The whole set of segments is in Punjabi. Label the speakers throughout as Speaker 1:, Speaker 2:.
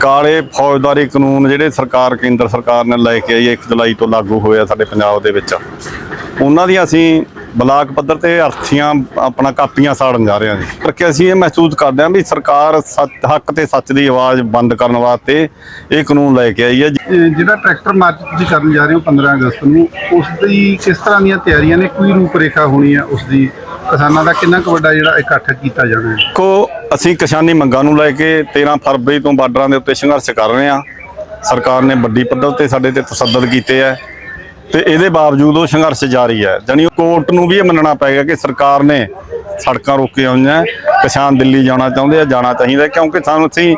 Speaker 1: ਕਾਲੇ ਫੌਜਦਾਰੀ ਕਾਨੂੰਨ ਜਿਹੜੇ ਸਰਕਾਰ ਕੇਂਦਰ ਸਰਕਾਰ ਨੇ ਲੈ ਕੇ ਆਈ ਹੈ 1 ਜੁਲਾਈ ਤੋਂ ਲਾਗੂ ਹੋਇਆ ਸਾਡੇ ਪੰਜਾਬ ਦੇ ਵਿੱਚ। ਉਹਨਾਂ ਦੀਆਂ ਅਸੀਂ ਬਲਾਕ ਪੱਧਰ ਤੇ ਅਰਥੀਆਂ ਆਪਣਾ ਕਾਪੀਆਂ ਸਾੜਨ ਜਾ ਰਹੇ ਹਾਂ ਜੀ। ਕਰਕੇ ਅਸੀਂ ਇਹ ਮਹਿਸੂਸ ਕਰਦੇ ਹਾਂ ਵੀ ਸਰਕਾਰ ਹੱਕ ਤੇ ਸੱਚ ਦੀ ਆਵਾਜ਼ ਬੰਦ ਕਰਨ ਵਾਸਤੇ ਇਹ ਕਾਨੂੰਨ ਲੈ ਕੇ ਆਈ ਹੈ।
Speaker 2: ਜਿਹੜਾ ਟਰੈਕਟਰ ਮਾਰਚ ਤੁਸੀਂ ਕਰਨ ਜਾ ਰਹੇ ਹੋ 15 ਅਗਸਤ ਨੂੰ ਉਸ ਦੀ ਕਿਸ ਤਰ੍ਹਾਂ ਦੀਆਂ ਤਿਆਰੀਆਂ ਨੇ? ਕੋਈ ਰੂਪਰੇਖਾ ਹੋਣੀ ਹੈ ਉਸ ਦੀ ਕਿਸਾਨਾਂ ਦਾ ਕਿੰਨਾ ਕੁ ਵੱਡਾ ਜਿਹੜਾ ਇਕੱਠ ਕੀਤਾ ਜਾਣਾ ਹੈ?
Speaker 1: ਦੇਖੋ ਅਸੀਂ ਕਿਸਾਨੀ ਮੰਗਾਂ ਨੂੰ ਲੈ ਕੇ 13 ਫਰਵਰੀ ਤੋਂ ਬਾਰਡਰਾਂ ਦੇ ਉੱਤੇ ਸੰਘਰਸ਼ ਕਰ ਰਹੇ ਹਾਂ। ਸਰਕਾਰ ਨੇ ਵੱਡੀ ਪੱਧਰ ਤੇ ਸਾਡੇ ਤੇ ਤਸੱਦਦ ਕੀਤੇ ਹੈ ਤੇ ਇਹਦੇ ਬਾਵਜੂਦ ਉਹ ਸੰਘਰਸ਼ ਜਾਰੀ ਹੈ। ਜਾਣੀ ਕੋਰਟ ਨੂੰ ਵੀ ਇਹ ਮੰਨਣਾ ਪਏਗਾ ਕਿ ਸਰਕਾਰ ਨੇ ਸੜਕਾਂ ਰੋਕੀਆਂ ਹੋਈਆਂ ਕਿਸਾਨ ਦਿੱਲੀ ਜਾਣਾ ਚਾਹੁੰਦੇ ਆ, ਜਾਣਾ ਚਾਹੀਦਾ ਕਿਉਂਕਿ ਸਾਨੂੰ ਅਸੀਂ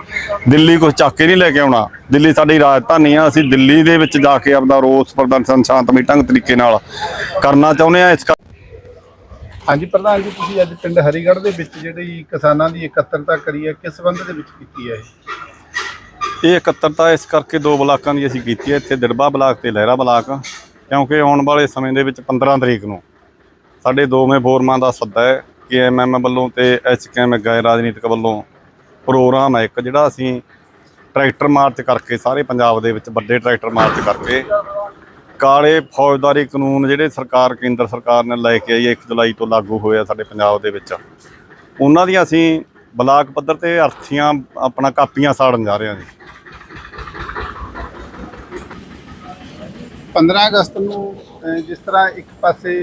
Speaker 1: ਦਿੱਲੀ ਕੁਝ ਚੱਕ ਕੇ ਨਹੀਂ ਲੈ ਕੇ ਆਉਣਾ। ਦਿੱਲੀ ਸਾਡੀ ਰਾਜਧਾਨੀ ਆ, ਅਸੀਂ ਦਿੱਲੀ ਦੇ ਵਿੱਚ ਜਾ ਕੇ ਆਪਦਾ ਰੋਸ ਪ੍ਰਦਰਸ਼ਨ ਸ਼ਾਂਤਮਈ ਢੰਗ ਤਰੀਕੇ ਨਾਲ ਕਰਨਾ ਚਾਹੁੰਦੇ ਆ, ਇਸ ਕਰ-
Speaker 2: ਹਾਂਜੀ, ਪ੍ਰਧਾਨ ਜੀ, ਤੁਸੀਂ ਅੱਜ ਪਿੰਡ ਹਰੀਗੜ੍ਹ ਦੇ ਵਿੱਚ ਜਿਹੜੀ ਕਿਸਾਨਾਂ ਦੀ ਇਕੱਤਰਤਾ ਕਰੀ ਹੈ, ਕਿਸ ਸੰਬੰਧ ਦੇ ਵਿੱਚ ਕੀਤੀ ਹੈ ਇਹ?
Speaker 1: ਇਕੱਤਰਤਾ ਇਸ ਕਰਕੇ ਦੋ ਬਲਾਕਾਂ ਦੀ ਅਸੀਂ ਕੀਤੀ ਹੈ, ਇੱਥੇ ਦਿੜਬਾ ਬਲਾਕ ਤੇ ਲਹਿਰਾ ਬਲਾਕ, ਕਿਉਂਕਿ ਆਉਣ ਵਾਲੇ ਸਮੇਂ ਦੇ ਵਿੱਚ 15 ਤਰੀਕ ਨੂੰ ਸਾਡੇ ਦੋਵੇਂ ਫੋਰਮਾਂ ਦਾ ਸੱਦਾ ਹੈ ਕਿ ਐਮਐਮ ਵੱਲੋਂ ਤੇ ਐਚਕੇਐਮ ਗੈਰ ਰਾਜਨੀਤਿਕ ਵੱਲੋਂ ਪ੍ਰੋਗਰਾਮ ਹੈ ਇੱਕ ਜਿਹੜਾ ਅਸੀਂ ਟਰੈਕਟਰ ਮਾਰਚ ਕਰਕੇ, ਸਾਰੇ ਪੰਜਾਬ ਦੇ ਵਿੱਚ ਵੱਡੇ ਟਰੈਕਟਰ ਮਾਰਚ ਕਰਕੇ ਕਾਲੇ ਫੌਜਦਾਰੀ ਕਾਨੂੰਨ ਜਿਹੜੇ ਸਰਕਾਰ, ਕੇਂਦਰ ਸਰਕਾਰ ਨੇ ਲੈ ਕੇ ਆਈ ਹੈ 1 ਜੁਲਾਈ ਤੋਂ ਲਾਗੂ ਹੋਇਆ ਸਾਡੇ ਪੰਜਾਬ ਦੇ ਵਿੱਚ। ਉਹਨਾਂ ਦੀਆਂ ਅਸੀਂ ਬਲਾਕ ਪੱਧਰ ਤੇ ਅਰਥੀਆਂ ਆਪਣਾ ਕਾਪੀਆਂ ਸਾੜਨ ਜਾ ਰਹੇ ਹਾਂ ਜੀ।
Speaker 2: 15 ਅਗਸਤ ਨੂੰ ਜਿਸ ਤਰ੍ਹਾਂ ਇੱਕ ਪਾਸੇ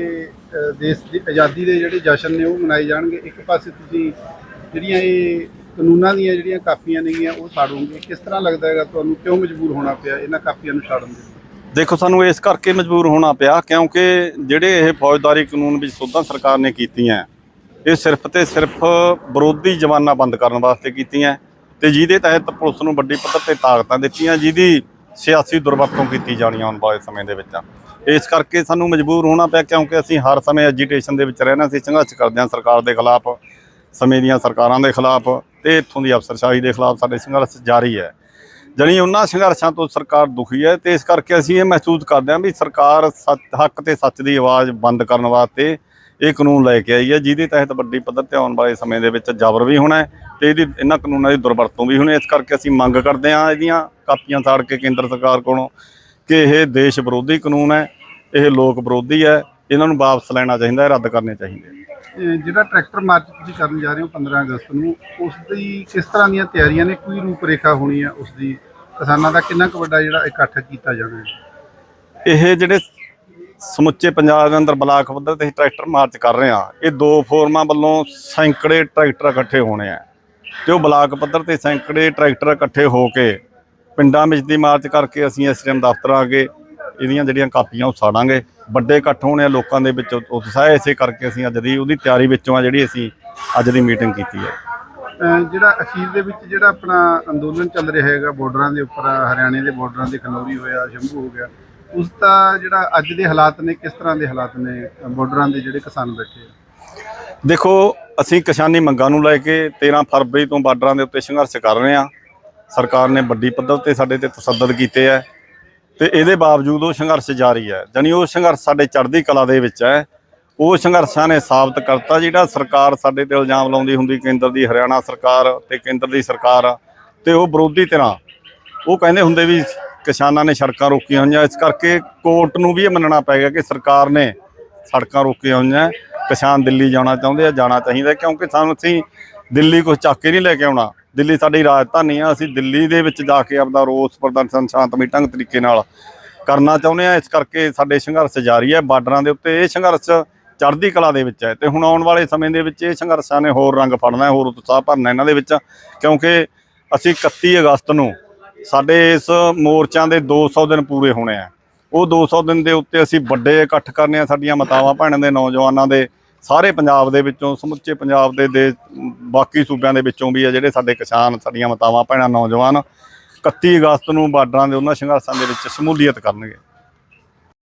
Speaker 2: ਦੇਸ਼ ਦੀ ਆਜ਼ਾਦੀ ਦੇ ਜਿਹੜੇ ਜਸ਼ਨ ਨੇ ਉਹ ਮਨਾਏ ਜਾਣਗੇ, ਇੱਕ ਪਾਸੇ ਤੁਸੀਂ ਜਿਹੜੀਆਂ ਇਹ ਕਾਨੂੰਨਾਂ ਦੀਆਂ ਜਿਹੜੀਆਂ ਕਾਪੀਆਂ ਨੇਗੀਆਂ ਉਹ ਸਾੜੋਗੇ। ਕਿਸ ਤਰ੍ਹਾਂ ਲੱਗਦਾ ਹੈਗਾ ਤੁਹਾਨੂੰ? ਕਿਉਂ ਮਜਬੂਰ ਹੋਣਾ ਪਿਆ ਇਹਨਾਂ ਕਾਪੀਆਂ ਨੂੰ ਸਾੜਨ ਦੇ?
Speaker 1: ਦੇਖੋ, ਸਾਨੂੰ ਇਸ ਕਰਕੇ ਮਜਬੂਰ ਹੋਣਾ ਪਿਆ ਕਿਉਂਕਿ ਜਿਹੜੇ ਇਹ ਫੌਜਦਾਰੀ ਕਾਨੂੰਨ ਵਿੱਚ ਸੋਧਾਂ ਸਰਕਾਰ ਨੇ ਕੀਤੀਆਂ, ਇਹ ਸਿਰਫ ਤੇ ਸਿਰਫ ਵਿਰੋਧੀ ਜਵਾਨਾਂ ਬੰਦ ਕਰਨ ਵਾਸਤੇ ਕੀਤੀਆਂ ਤੇ ਜਿਹਦੇ ਤਹਿਤ ਪੁਲਿਸ ਨੂੰ ਵੱਡੀ ਪੱਧਰ ਤੇ ਤਾਕਤਾਂ ਦਿੱਤੀਆਂ, ਜਿਹਦੀ ਸਿਆਸੀ ਦੁਰਵਰਤੋਂ ਕੀਤੀ ਜਾਣੀ ਆਉਣ ਵਾਲੇ ਸਮੇਂ ਦੇ ਵਿੱਚ। ਇਸ ਕਰਕੇ ਸਾਨੂੰ ਮਜਬੂਰ ਹੋਣਾ ਪਿਆ ਕਿਉਂਕਿ ਅਸੀਂ ਹਰ ਸਮੇਂ ਐਜੀਟੇਸ਼ਨ ਦੇ ਵਿੱਚ ਰਹਿਣਾ ਸੀ ਸੰਘਰਸ਼ ਕਰਦੇ ਹਾਂ ਸਰਕਾਰ ਦੇ ਖਿਲਾਫ, ਸਮੇਂ ਦੀਆਂ ਸਰਕਾਰਾਂ ਦੇ ਖਿਲਾਫ ਤੇ ਇੱਥੋਂ ਦੀ ਅਫਸਰਸ਼ਾਹੀ ਦੇ ਖਿਲਾਫ ਸਾਡੇ ਸੰਘਰਸ਼ ਜਾਰੀ ਹੈ। ਜਣੀ ਉਹਨਾਂ ਸੰਘਰਸ਼ਾਂ ਤੋਂ ਸਰਕਾਰ ਦੁਖੀ ਹੈ ਤੇ ਇਸ ਕਰਕੇ ਅਸੀਂ ਇਹ ਮਹਿਸੂਸ ਕਰਦੇ ਹਾਂ ਵੀ ਸਰਕਾਰ ਸੱਚ- ਹੱਕ ਤੇ ਸੱਚ ਦੀ ਆਵਾਜ਼ ਬੰਦ ਕਰਨ ਵਾਸਤੇ ਇਹ ਕਾਨੂੰਨ ਲੈ ਕੇ ਆਈ ਹੈ, ਜਿਹਦੇ ਤਹਿਤ ਵੱਡੀ ਪੱਧਰ ਤੇ ਆਉਣ ਵਾਲੇ ਸਮੇਂ ਦੇ ਵਿੱਚ ਜ਼ਬਰ ਵੀ ਹੋਣਾ ਹੈ ਤੇ ਇਹਦੀ, ਇਹਨਾਂ ਕਾਨੂੰਨਾਂ ਦੀ ਦੁਰਵਰਤੋਂ ਵੀ ਹੋਣੀ ਇਸ ਕਰਕੇ ਅਸੀਂ ਮੰਗ ਕਰਦੇ ਹਾਂ ਇਹਦੀਆਂ ਕਾਪੀਆਂ ਸਾੜ ਕੇ ਕੇਂਦਰ ਸਰਕਾਰ ਕੋਲੋਂ ਕਿ ਇਹ ਦੇਸ਼ ਵਿਰੋਧੀ ਕਾਨੂੰਨ ਹੈ, ਇਹ ਲੋਕ ਵਿਰੋਧੀ ਹੈ, ਇਹਨਾਂ ਨੂੰ ਵਾਪਸ ਲੈਣਾ ਚਾਹੀਦਾ ਹੈ, ਰੱਦ ਕਰਨੇ ਚਾਹੀਦੇ
Speaker 2: ਜਿਹੜਾ ਟਰੈਕਟਰ ਮਾਰਚ ਤੁਸੀਂ ਕਰਨ ਜਾ ਰਹੇ ਹੋ 15 ਅਗਸਤ ਨੂੰ, ਉਸ ਦੀ ਕਿਸ ਤਰ੍ਹਾਂ ਦੀਆਂ ਤਿਆਰੀਆਂ ਨੇ, ਕੋਈ ਰੂਪਰੇਖਾ ਹੋਣੀ ਹੈ ਉਸ ਦੀ? ਕਿਸਾਨਾਂ ਦਾ ਕਿੰਨਾ ਕੁ ਵੱਡਾ ਜਿਹੜਾ ਇਕੱਠ ਕੀਤਾ ਜਾਣਾ ਹੈ?
Speaker 1: ਇਹ ਜਿਹੜੇ ਸਮੁੱਚੇ ਪੰਜਾਬ ਦੇ ਅੰਦਰ ਬਲਾਕ ਪੱਧਰ ਤੇ ਅਸੀਂ ਟਰੈਕਟਰ ਮਾਰਚ ਕਰ ਰਹੇ ਹਾਂ, ਇਹ ਦੋ ਫੋਰਮਾਂ ਵੱਲੋਂ ਸੈਂਕੜੇ ਟਰੈਕਟਰ ਇਕੱਠੇ ਹੋਣੇ ਆ। ਤੇ ਉਹ ਬਲਾਕ ਪੱਧਰ ਤੇ ਸੈਂਕੜੇ ਟਰੈਕਟਰ ਇਕੱਠੇ ਹੋ ਕੇ ਪਿੰਡਾਂ ਵਿੱਚ ਦੀ ਮਾਰਚ ਕਰਕੇ ਅਸੀਂ ਐਸਡੀਐਮ ਦਫ਼ਤਰ ਆ ਕੇ ਇਹਦੀਆਂ ਜਿਹੜੀਆਂ ਕਾਪੀਆਂ ਉਹ ਸਾੜਾਂਗੇ। ਵੱਡੇ ਇਕੱਠ ਹੋਣੇ ਆ ਲੋਕਾਂ ਦੇ ਵਿੱਚ, ਉਤਸ਼ਾਹ ਇਸੇ ਕਰਕੇ ਅਸੀਂ ਅੱਜ ਦੀ, ਉਹਦੀ ਤਿਆਰੀ ਵਿੱਚੋਂ ਆ ਜਿਹੜੀ ਅਸੀਂ ਅੱਜ ਦੀ ਮੀਟਿੰਗ ਕੀਤੀ ਹੈ।
Speaker 2: ਜਿਹੜਾ ਅਖੀਰ ਦੇ ਵਿੱਚ ਜਿਹੜਾ ਆਪਣਾ ਅੰਦੋਲਨ ਚੱਲ ਰਿਹਾ ਹੈਗਾ ਬਾਰਡਰਾਂ ਦੇ ਉੱਪਰ, ਹਰਿਆਣੇ ਦੇ ਬਾਰਡਰਾਂ ਦੇ ਖਨੌਰੀ ਹੋਇਆ, ਸ਼ੰਭੂ ਹੋ ਗਿਆ, ਉਸ ਦਾ ਜਿਹੜਾ ਅੱਜ ਦੇ ਹਾਲਾਤ ਨੇ, ਕਿਸ ਤਰ੍ਹਾਂ ਦੇ ਹਾਲਾਤ ਨੇ ਬਾਰਡਰਾਂ ਦੇ ਜਿਹੜੇ ਕਿਸਾਨ ਬੈਠੇ ਆ?
Speaker 1: ਦੇਖੋ, ਅਸੀਂ ਕਿਸਾਨੀ ਮੰਗਾਂ ਨੂੰ ਲੈ ਕੇ 13 ਫਰਵਰੀ ਤੋਂ ਬਾਰਡਰਾਂ ਦੇ ਉੱਤੇ ਸੰਘਰਸ਼ ਕਰ ਰਹੇ ਹਾਂ। ਸਰਕਾਰ ਨੇ ਵੱਡੀ ਪੱਧਰ ਤੇ ਸਾਡੇ ਤੇ ਤਸੱਦਦ ਕੀਤੇ ਹੈ ਤੇ ਇਹਦੇ ਬਾਵਜੂਦ ਉਹ ਸੰਘਰਸ਼ ਜਾਰੀ ਹੈ। ਜਾਣੀ ਉਹ ਸੰਘਰਸ਼ ਸਾਡੇ ਚੜ੍ਹਦੀ ਕਲਾ ਦੇ ਵਿੱਚ ਹੈ। ਉਹ ਸੰਘਰਸ਼ਾਂ ਨੇ ਸਾਬਤ ਕਰਤਾ ਜਿਹੜਾ ਸਰਕਾਰ ਸਾਡੇ ਤੇ ਇਲਜ਼ਾਮ ਲਾਉਂਦੀ ਹੁੰਦੀ, ਕੇਂਦਰ ਦੀ, ਹਰਿਆਣਾ ਸਰਕਾਰ ਤੇ ਕੇਂਦਰ ਦੀ ਸਰਕਾਰ ਤੇ ਉਹ ਵਿਰੋਧੀ ਤਰ੍ਹਾਂ ਉਹ ਕਹਿੰਦੇ ਹੁੰਦੇ ਵੀ ਕਿਸਾਨਾਂ ਨੇ ਸੜਕਾਂ ਰੋਕੀਆਂ ਹੋਈਆਂ, ਇਸ ਕਰਕੇ ਕੋਰਟ ਨੂੰ ਵੀ ਇਹ ਮੰਨਣਾ ਪੈ ਗਿਆ ਕਿ ਸਰਕਾਰ ਨੇ ਸੜਕਾਂ ਰੋਕੀਆਂ ਹੋਈਆਂ। ਕਿਸਾਨ ਦਿੱਲੀ ਜਾਣਾ ਚਾਹੁੰਦੇ ਆ, ਜਾਣਾ ਚਾਹੀਦਾ, ਕਿਉਂਕਿ ਸਾਨੂੰ ਅਸੀਂ ਦਿੱਲੀ ਕੁਝ ਚੱਕ ਕੇ ਨਹੀਂ ਲੈ ਕੇ ਆਉਣਾ। ਦਿੱਲੀ ਸਾਡੀ ਰਾਜਧਾਨੀ ਆ, ਅਸੀਂ ਦਿੱਲੀ ਦੇ ਵਿੱਚ ਜਾ ਕੇ ਆਪਦਾ ਰੋਸ ਪ੍ਰਦਰਸ਼ਨ ਸ਼ਾਂਤਮਈ ਢੰਗ ਤਰੀਕੇ ਨਾਲ ਕਰਨਾ ਚਾਹੁੰਦੇ ਆ। ਇਸ ਕਰਕੇ ਸਾਡੇ ਸੰਘਰਸ਼ ਜਾਰੀ ਹੈ ਬਾਰਡਰਾਂ ਦੇ ਉੱਤੇ ਇਹ ਸੰਘਰਸ਼ ਚੜ੍ਹਦੀ ਕਲਾ ਦੇ ਵਿੱਚ ਹੈ। ਤੇ ਹੁਣ ਆਉਣ ਵਾਲੇ ਸਮੇਂ ਦੇ ਵਿੱਚ ਇਹ ਸੰਘਰਸ਼ਾਂ ਨੇ ਹੋਰ ਰੰਗ ਫੜਨਾ ਹੋਰ ਉਤਸ਼ਾਹ ਭਰਨਾ ਇਹਨਾਂ ਦੇ ਵਿੱਚ, ਕਿਉਂਕਿ ਅਸੀਂ 31 ਅਗਸਤ ਨੂੰ ਸਾਡੇ ਇਸ ਮੋਰਚਿਆਂ ਦੇ 200 ਦਿਨ ਪੂਰੇ ਹੋਣੇ ਆ। ਉਹ 200 ਦਿਨ ਦੇ ਉੱਤੇ ਅਸੀਂ ਵੱਡੇ ਇਕੱਠ ਕਰਨੇ ਆ ਸਾਡੀਆਂ ਮਾਤਾਵਾਂ, ਭੈਣਾਂ ਦੇ, ਨੌਜਵਾਨਾਂ ਦੇ, ਸਾਰੇ ਪੰਜਾਬ ਦੇ ਵਿੱਚੋਂ, ਸਮੁੱਚੇ ਪੰਜਾਬ ਦੇ ਦੇ ਬਾਕੀ ਸੂਬਿਆਂ ਦੇ ਵਿੱਚੋਂ ਵੀ ਆ ਜਿਹੜੇ ਸਾਡੇ ਕਿਸਾਨ, ਸਾਡੀਆਂ ਮਾਤਾਵਾਂ, ਭੈਣਾਂ, ਨੌਜਵਾਨ 31 ਅਗਸਤ ਨੂੰ ਬਾਰਡਰਾਂ ਦੇ ਉਹਨਾਂ ਸੰਘਰਸ਼ਾਂ ਦੇ ਵਿੱਚ ਸ਼ਮੂਲੀਅਤ ਕਰਨਗੇ।